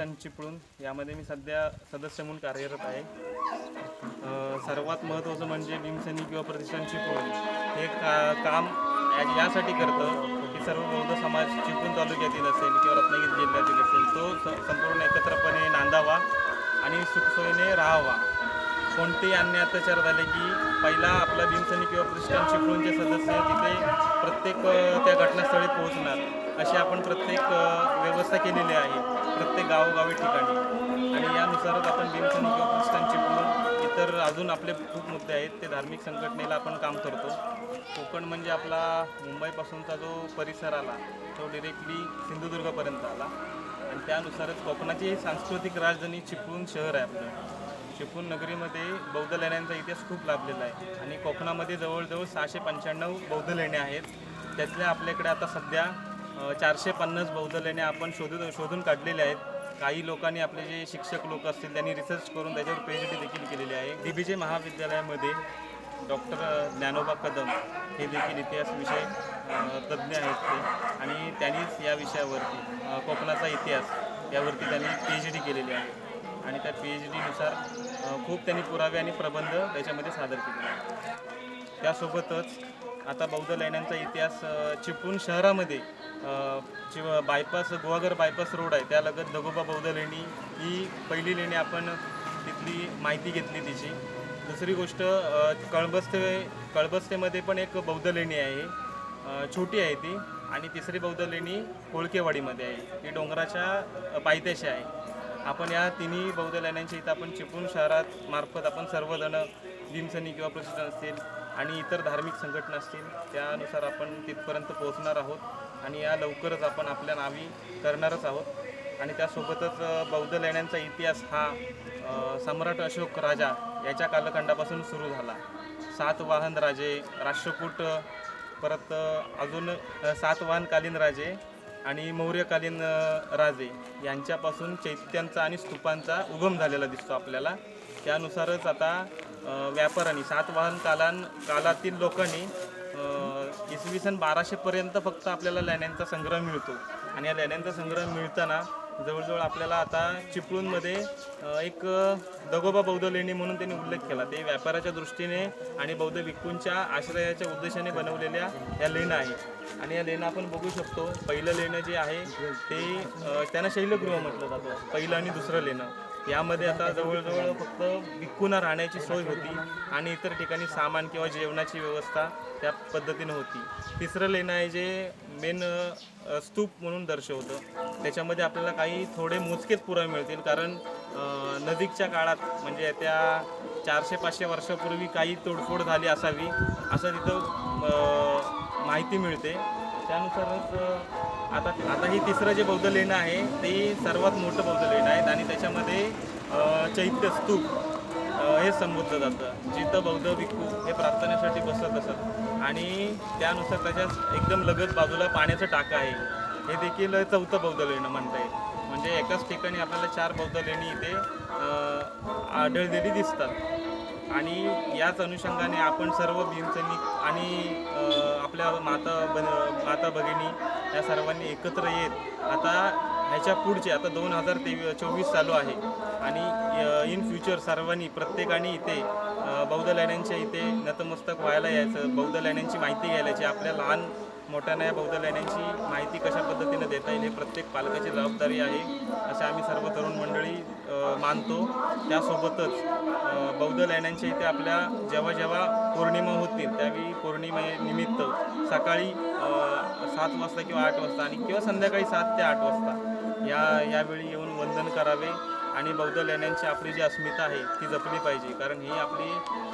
भीमसैनिक चिपळून चिपळूण यामध्ये मी सध्या सदस्य म्हणून कार्यरत आहे. सर्वात महत्त्वाचं म्हणजे भीमसैनिक किंवा प्रतिष्ठान चिपळूण हे का काम यासाठी करतं की सर्व बौद्ध समाज चिपळूण तालुक्यातील असेल किंवा रत्नागिरी जिल्ह्यातील असेल तो स संपूर्ण एकत्रपणे नांदावा आणि सुखसोयीने राहावा. कोणतेही अन्य अत्याचार झाले की पहिला आपला भीमसेनी किंवा प्रतिष्ठान चिपळूणचे सदस्य तिथे प्रत्येक त्या घटनास्थळी पोहोचणार अशी आपण प्रत्येक व्यवस्था केलेली आहे. प्रत्येक गावोगावी ठिकाणी. आणि यानुसारच आपण भीमसेन किंवा प्रतिष्ठान चिपळूण इतर अजून आपले खूप मुद्दे आहेत ते धार्मिक संघटनेला आपण काम करतो. कोकण म्हणजे आपला मुंबईपासूनचा जो परिसर आला तो डिरेक्टली सिंधुदुर्गपर्यंत आला. आणि त्यानुसारच कोकणाची सांस्कृतिक राजधानी चिपळूण शहर आहे आपलं. चिपळूण नगरीमध्ये बौद्ध लेण्यांचा इतिहास खूप लाभलेला आहे. आणि कोकणामध्ये जवळजवळ सहाशे पंच्याण्णव बौद्ध लेण्या आहेत. त्यातल्या आपल्याकडे आता सध्या चारशे पन्नास बौद्ध लेण्या आपण शोधून शोधून काढलेल्या आहेत. काही लोकांनी आपले जे शिक्षक लोक असतील त्यांनी रिसर्च करून त्याच्यावर पी एच डी देखील केलेली आहे. डी बी जे महाविद्यालयामध्ये डॉक्टर ज्ञानोबा कदम हे देखील इतिहास विषय तज्ज्ञ आहेत ते. आणि त्यांनीच या विषयावरती कोकणाचा इतिहास यावरती त्यांनी पी एच डी केलेली आहे. आणि त्या पी एच डीनुसार खूप त्यांनी पुरावे आणि प्रबंध त्याच्यामध्ये सादर केले आहेत. त्यासोबतच आता बौद्ध लेण्यांचा इतिहास चिपळूण शहरामध्ये अ, बायपास गोवाघर बायपास रोड आहे त्यालगत दगोबा बौद्ध लेणी ही पहिली लेणी आपण तिथली माहिती घेतली तिची. दुसरी गोष्ट कळबस्ते कळबस्तेमध्ये पण एक बौद्ध लेणी आहे छोटी आहे ती आणि तिसरी बौद्ध लेणी कोळकेवाडीमध्ये आहे. ती डोंगराच्या पायथ्याशी आहे. आपण या तिन्ही बौद्ध लेण्यांच्या इथं आपण चिपळूण शहरात मार्फत आपण सर्वजण भीमसनी किंवा प्रशिक्षण असतील आणि इतर धार्मिक संघटना असतील त्यानुसार आपण तिथपर्यंत पोहोचणार आहोत आणि या लवकरच आपण आपल्या नावी करणारच आहोत. आणि त्यासोबतच बौद्ध लेण्यांचा इतिहास हा सम्राट अशोक राजा याच्या कालखंडापासून सुरू झाला. सातवाहन राजे राष्ट्रकूट परत अजून सातवाहनकालीन राजे आणि मौर्यकालीन राजे यांच्यापासून चैत्यांचा आणि स्तूपांचा उगम झालेला दिसतो आपल्याला. त्यानुसारच आता व्यापाऱ्यांनी सातवाहन कालान कालातील लोकांनी इसवी सन बाराशेपर्यंत फक्त आपल्याला लेण्यांचा संग्रह मिळतो. आणि या लेण्यांचा संग्रह मिळताना जवळजवळ आपल्याला आता चिपळूणमध्ये एक दगोबा बौद्ध लेणी म्हणून त्यांनी उल्लेख केला. ते व्यापाराच्या दृष्टीने आणि बौद्ध भिक्खूंच्या आश्रयाच्या उद्देशाने बनवलेल्या या लेण्या आहेत. आणि या लेण्या आपण बघू शकतो. पहिलं लेणं जे आहे ते त्यांना शैलगृह म्हटलं जातं. पहिलं आणि दुसरं लेणं. यामध्ये आता जवळजवळ फक्त भिक्खूंना राहण्याची सोय होती आणि इतर ठिकाणी सामान किंवा जेवणाची व्यवस्था त्या पद्धतीनं होती. तिसरं लेणं आहे जे मेन स्तूप म्हणून दर्शवतं. त्याच्यामध्ये आपल्याला काही थोडे मोजकेच पुरावे मिळतील कारण नजीकच्या काळात म्हणजे त्या चारशे पाचशे वर्षापूर्वी काही तोडफोड झाली असावी असं तिथं माहिती मिळते. त्यानुसारच आता आता ही तिसरं जे बौद्ध लेणं आहे ते सर्वात मोठं बौद्ध लेणं आहे आणि त्याच्यामध्ये चैत्य स्तूप हे संबोधलं जातं. जिथं बौद्ध भिक्खू हे प्रार्थनेसाठी बसत असत. आणि त्यानुसार त्याच्या एकदम लगत बाजूला पाण्याचं टाकं आहे. हे देखील चौथं बौद्ध लेणं म्हणता येईल. म्हणजे एकाच ठिकाणी आपल्याला चार बौद्ध लेणी इथे आढळलेली दिसतात. आणि याच अनुषंगाने आपण सर्व भीमसैनिक आणि आपल्या माता बन माता भगिनी या सर्वांनी एकत्र येत आता ह्याच्या पुढचे आता दोन हजार तेवी चोवीस चालू आहे. आणि इन फ्युचर सर्वांनी प्रत्येकाने इथे बौद्ध लेण्यांच्या इथे नतमस्तक व्हायला यायचं बौद्ध लेण्यांची माहिती घ्यायची आपल्या लहान मोठ्यानं या बौद्ध लेण्यांची माहिती कशा पद्धतीनं देता येईल हे प्रत्येक पालकाची जबाबदारी आहे. असे आम्ही सर्व तरुण मंडळी मानतो. त्यासोबतच बौद्ध लेण्यांच्या इथे आपल्या जेव्हा जेव्हा पौर्णिमा होतील त्यावेळी पौर्णिमेनिमित्त सकाळी सात वाजता किंवा आठ वाजता आणि किंवा संध्याकाळी सात ते आठ वाजता या यावेळी येऊन वंदन करावे आणि बौद्ध लेण्यांची आपली जी अस्मिता आहे ती जपली पाहिजे. कारण ही आपली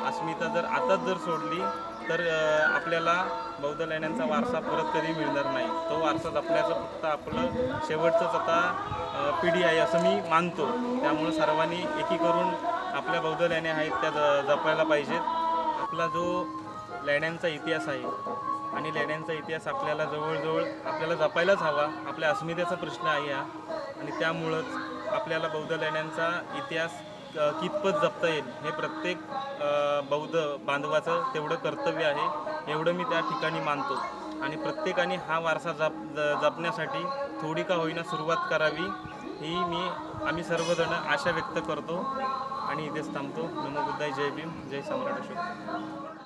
अस्मिता जर आताच जर सोडली तर आपल्याला बौद्ध लेण्यांचा वारसा परत कधी मिळणार नाही. तो वारसा जपण्याचं फक्त आपलं शेवटचंच आता पिढी आहे असं मी मानतो. त्यामुळं सर्वांनी एकी करून आपल्या बौद्ध लेण्या आहेत त्या ज- जपायला पाहिजेत. आपला जो लेण्यांचा इतिहास आहे आणि लेण्यांचा इतिहास आपल्याला जवळजवळ आपल्याला जपायलाच हवा आपल्या अस्मितेचा प्रश्न आहे हा. आणि त्यामुळंच आपल्याला बौद्ध लेण्यांचा इतिहास कितपत जपता येईल हे प्रत्येक बौद्ध बांधवाचं तेवढं कर्तव्य आहे. एवढं मी त्या ठिकाणी मानतो. आणि प्रत्येकाने हा वारसा जप ज- जपण्यासाठी थोडी का होईना सुरुवात करावी ही मी आम्ही सर्वजण आशा व्यक्त करतो. आणि इथेच थांबतो. नमो बुद्धाय जय भीम जय सम्राट अशोक.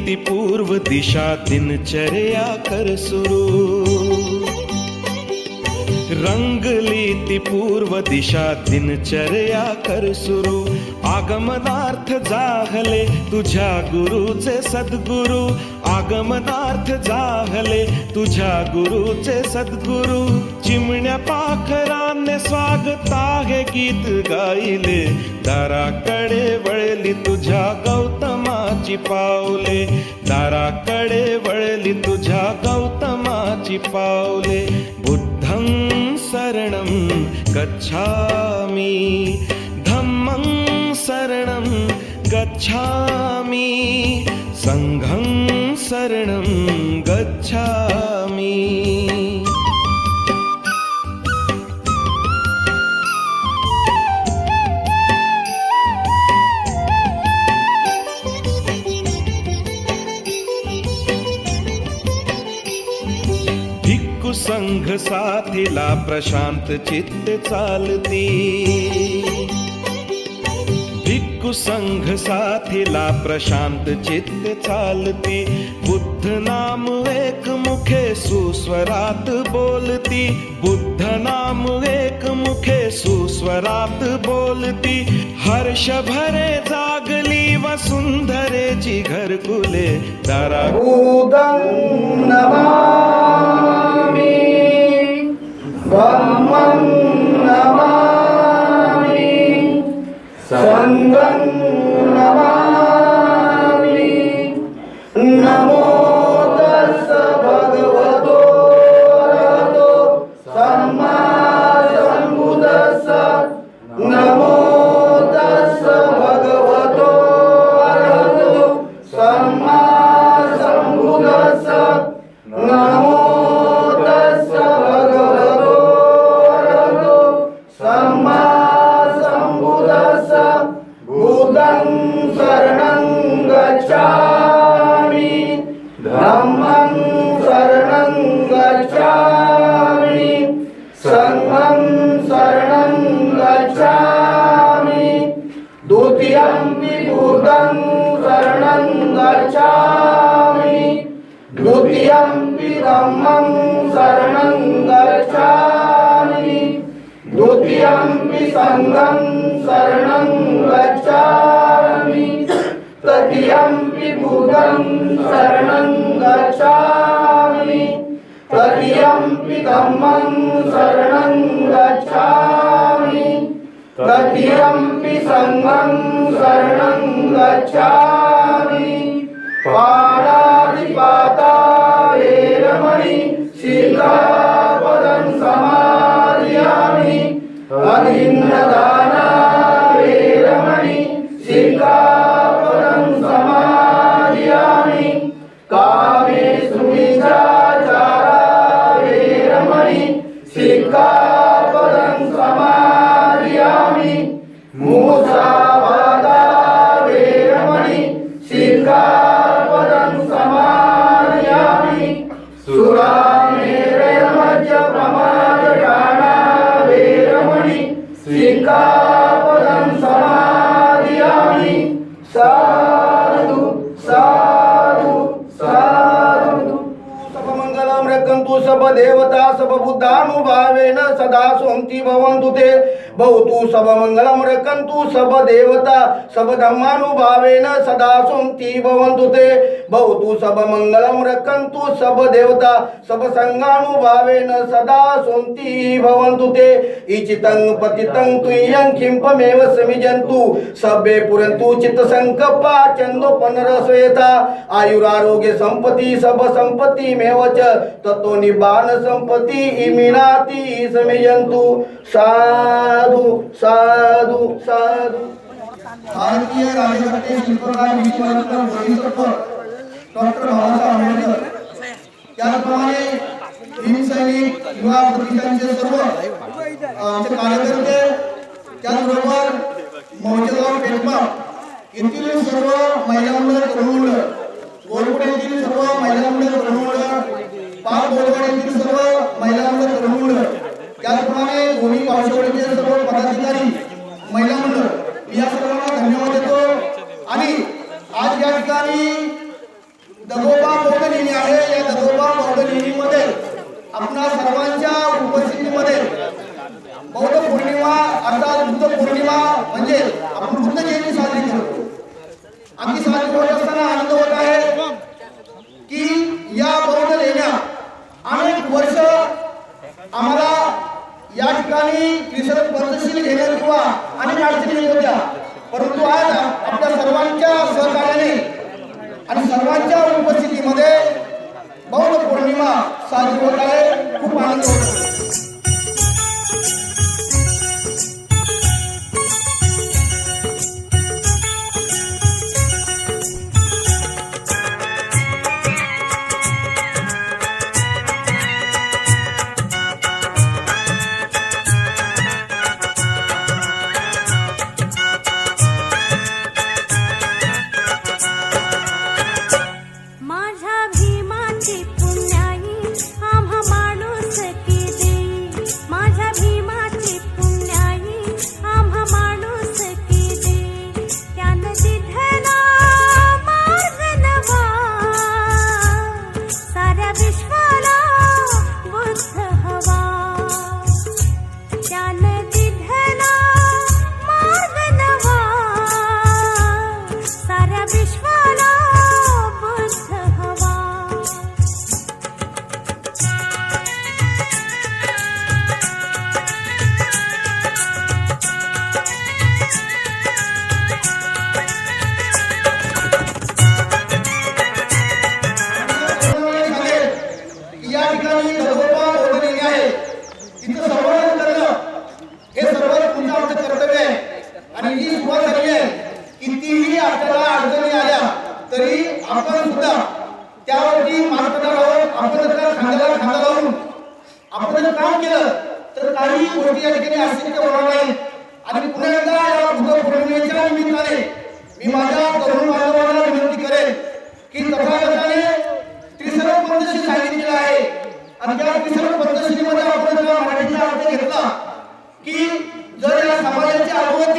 नीति पूर्व दिशा दिनचर्या कर सुरू. रंग लीति पूर्व दिशा दिनचर्या कर सुरू. आगमनार्थ जाहले तुझ्या गुरुचे सद्गुरु. आगमनार्थ जाहले तुझ्या गुरुचे सद्गुरु. चिमण्या पाखराने स्वागत आहे गीत गायले. दाराकडे वळली तुझ्या गौतमाची पावले. दाराकडे वळली तुझ्या गौतमाची पावले. बुद्धं शरणं गच्छामि. धम्मं शरणं गच्छामि। संघं शरणं गच्छामि। संघ साथीला प्रशांत चित्त चालती। कुसंघ साथीला प्रशांत चित्त चालती. बुद्ध नाम एक मुखे सुस्वरात बोलती. बुद्ध नाम एक मुखे सुस्वरात बोलती. हर्ष भरे जागली वसुंधरेची घरकुले दारा भूतं नमामि. ब्रह्मं नमामि. सङ्गं नमामि नमो धम्मं शरणं गच्छामि। द्वितीयम्पि सङ्घं शरणं गच्छामि। तृतीयम्पि बुद्धं शरणं गच्छामि। तृतीयम्पि धम्मं शरणं गच्छामि। तृतीयम्पि सङ्घं शरणं गच्छामि। 주시옵소서. सदा सबबुद्धानुभावेन सदा सोमती भवन्तु ते। भवतु सब मङ्गलं सब देवता सब धर्मानुभावेन सदा सुन्ति भवन्तु ते। भवतु सब मङ्गलं सब देवता सब सङ्गानुभावेन सदा सुन्ति भवन्तु ते। इचितं पतितं तुय्यं किम्पमेव समिजन्तु सभ्ये पुरन्तु चित्तसङ्कप्पा चन्दोपनरस्वेता आयुरारोग्य संपत्ती सब सम्पत्तिमेव च। ततो निबाण सम्पत्ति इमिनाति समिजन्तु। साधू साधू साधू. भारतीय राज्यघटने शिल्पकार विश्वरत्न बोधिसत्व डॉक्टर बाबासाहेब आंबेडकर. त्याचप्रमाणे भीमसैनिक युवा प्रतिष्ठानचे सर्व आमचे कार्यकर्ते त्याचबरोबर मौजेगाव पेटमा येथील सर्व महिला मंडळ तरुण गोरकुट येथील सर्व महिला मंडळ तरुण पाच गोरगड येथील सर्व महिला मंडळ तरुण त्याचप्रमाणे गोणी पावसावडीचे सर्व দাবিদারি या ठिकाणी त्रिशरण पंचशील घेण्यात किंवा अनेक अडचणी येत होत्या परंतु आज आपल्या सर्वांच्या सहकार्याने आणि सर्वांच्या उपस्थितीमध्ये बौद्ध पौर्णिमा साजरी होत आहे. खूप आनंद होतो आपण सुद्धा त्यावरती मात करणार आहोत आपण जर खांद्याला खांदा लावून आपण जर काम केलं तर काही गोष्टी या ठिकाणी अशक्य होणार नाहीत. आणि पुन्हा एकदा या बुद्ध पौर्णिमेच्या निमित्ताने मी माझ्या तरुण बांधवांना विनंती करेन की तथागताने तिसरं पंचशील सांगितलेलं आहे. आणि त्या त्रिसर्व पंचशीलीमध्ये आपण मराठीचा अर्थ घेतला की जर या समाजाची अगोदरी